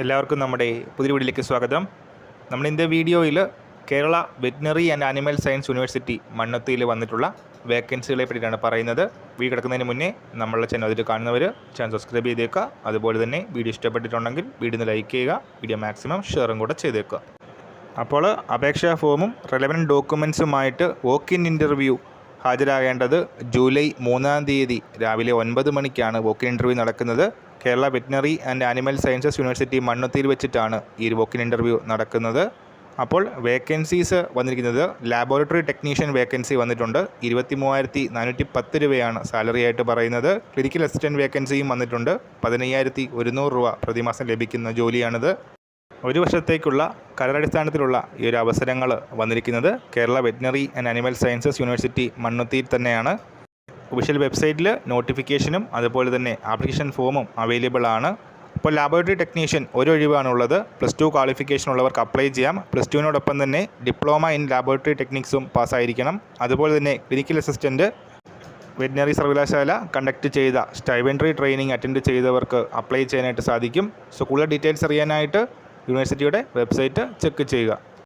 എല്ലാവർക്കും നമ്മുടെ പുതിയ വീഡിയോയിലേക്ക് സ്വാഗതം. നമ്മൾ ഇന്നത്തെ വീഡിയോയിൽ Kerala veterinary and animal science university മണ്ണത്തിയിൽ വന്നിട്ടുള്ള വേക്കൻസികളെ പറ്റിയിട്ടാണ് പറയുന്നത്. വീട് കിടക്കുന്നതിന് മുന്നേ നമ്മളുടെ ചാനൽ അതിൽ കാണുന്നവർ ചാനൽ സബ്സ്ക്രൈബ് ചെയ്തേക്കുക. അതുപോലെ തന്നെ വീഡിയോ ഇഷ്ടപ്പെട്ടിട്ടുണ്ടെങ്കിൽ വീഡിയോ ലൈക്ക് ചെയ്യുക. വീഡിയോ മാക്സിമം ഷെയറും കൂടെ ചെയ്തേക്കുക. അപ്പോൾ അപേക്ഷാ ഫോമും റെലവന്റ് ഡോക്യുമെൻസുമായിട്ട് വോക്ക് ഇൻ ഇന്റർവ്യൂ ഹാജരാകേണ്ടത് ജൂലൈ മൂന്നാം തീയതി രാവിലെ ഒൻപത് മണിക്കാണ് വോക്കിൻ ഇന്റർവ്യൂ നടക്കുന്നത്. Kerala veterinary and animal sciences university മണ്ണുത്തിയിൽ വെച്ചിട്ടാണ് ഈ ഒരു വോക്ക് ഇന്റർവ്യൂ നടക്കുന്നത്. അപ്പോൾ വേക്കൻസീസ് വന്നിരിക്കുന്നത് ലാബോറട്ടറി ടെക്നീഷ്യൻ വേക്കൻസി വന്നിട്ടുണ്ട്. ഇരുപത്തി മൂവായിരത്തി നാനൂറ്റി പത്ത് രൂപയാണ് സാലറി ആയിട്ട് പറയുന്നത്. ക്ലിനിക്കൽ അസിസ്റ്റന്റ് വേക്കൻസിയും വന്നിട്ടുണ്ട്. പതിനയ്യായിരത്തി ഒരുന്നൂറ് രൂപ പ്രതിമാസം ലഭിക്കുന്ന ജോലിയാണിത്. ഒരു വർഷത്തേക്കുള്ള കരാറടിസ്ഥാനത്തിലുള്ള ഈ ഒരു അവസരങ്ങൾ വന്നിരിക്കുന്നത് Kerala veterinary and animal sciences university മണ്ണുത്തിയിൽ തന്നെയാണ്. ഒഫീഷ്യൽ വെബ്സൈറ്റിൽ നോട്ടിഫിക്കേഷനും അതുപോലെ തന്നെ ആപ്ലിക്കേഷൻ ഫോമും അവൈലബിൾ ആണ്. ഇപ്പോൾ ലാബോറട്ടറി ടെക്നീഷ്യൻ ഒരു ഒഴിവാണുള്ളത്. പ്ലസ് ടു ക്വാളിഫിക്കേഷൻ ഉള്ളവർക്ക് അപ്ലൈ ചെയ്യാം. പ്ലസ് ടുവിനോടൊപ്പം തന്നെ ഡിപ്ലോമ ഇൻ ലാബോറട്ടറി ടെക്നിക്സും പാസ്സായിരിക്കണം. അതുപോലെ തന്നെ ക്ലിനിക്കൽ അസിസ്റ്റന്റ് വെറ്റിനറി സർവകലാശാല കണ്ടക്ട് ചെയ്ത സ്റ്റൈവൻട്രി ട്രെയിനിങ് അറ്റൻഡ് ചെയ്തവർക്ക് അപ്ലൈ ചെയ്യാനായിട്ട് സാധിക്കും. സോ കൂടുതൽ ഡീറ്റെയിൽസ് അറിയാനായിട്ട് യൂണിവേഴ്സിറ്റിയുടെ വെബ്സൈറ്റ് ചെക്ക് ചെയ്യുക.